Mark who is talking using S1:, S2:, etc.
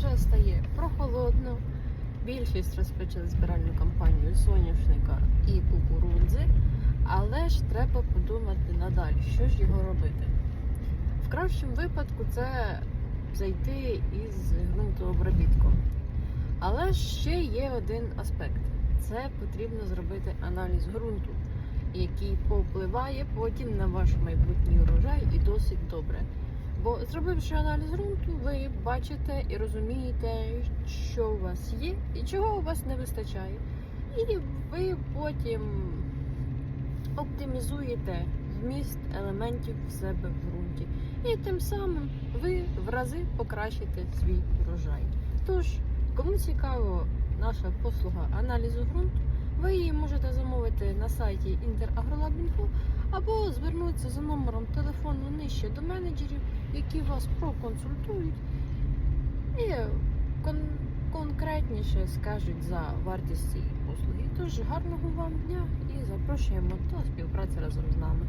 S1: вже стає прохолодно. Більшість розпочали збиральну кампанію соняшника і кукурудзи, але ж треба подумати надалі, що ж його робити. В кращому випадку це зайти із ґрунтообробітком. Але ще є один аспект: це потрібно зробити аналіз ґрунту, який повпливає потім на ваш майбутній урожай і досить добре. Бо зробивши аналіз ґрунту, ви бачите і розумієте, що у вас є і чого у вас не вистачає. І ви потім оптимізуєте вміст елементів в себе в ґрунті. І тим самим ви в рази покращите свій урожай. Тож, кому цікаво наша послуга аналізу ґрунту, замовити на сайті Interagrolab.info або звернутися за номером телефону нижче до менеджерів, які вас проконсультують і кон- конкретніше скажуть за вартість цієї послуги. Тож гарного вам дня і запрошуємо до співпраці разом з нами.